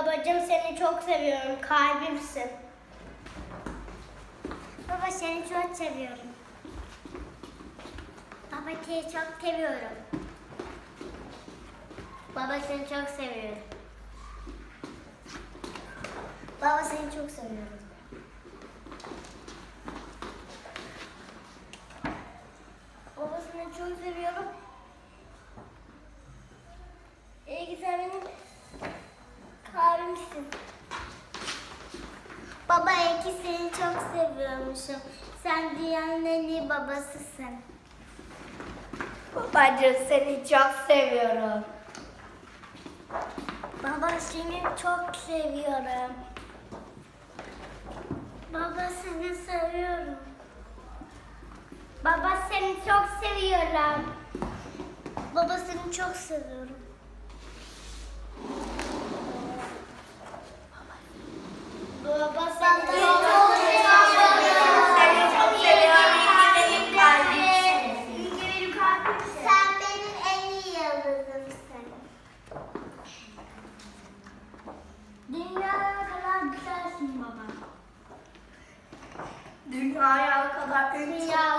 Babacığım seni çok seviyorum. Kalbimsin. Baba seni çok seviyorum. Baba seni çok seviyorum. Baba seni çok seviyorum. Baba seni çok seviyorum. Baba seni çok seviyorum. İyi ki sen benim kalbimsin. Baba iyi ki seni çok seviyormuşum. Sen dünyanın en iyi babasısın. Babacığım seni çok seviyorum. Baba seni çok seviyorum. Baba seni seviyorum. Baba seni çok seviyorum. Baba seni çok seviyorum. Baba seni seni çok çok seviyorum. seviyorum. Seni çok seviyorum. İyi ki benim kalbimsin. İyi ki benim kalbimsin. Sen benim en iyi yıldızımsın. Dünyaya kadar güzelsin baba. Dünyaya kadar üç Dünyalar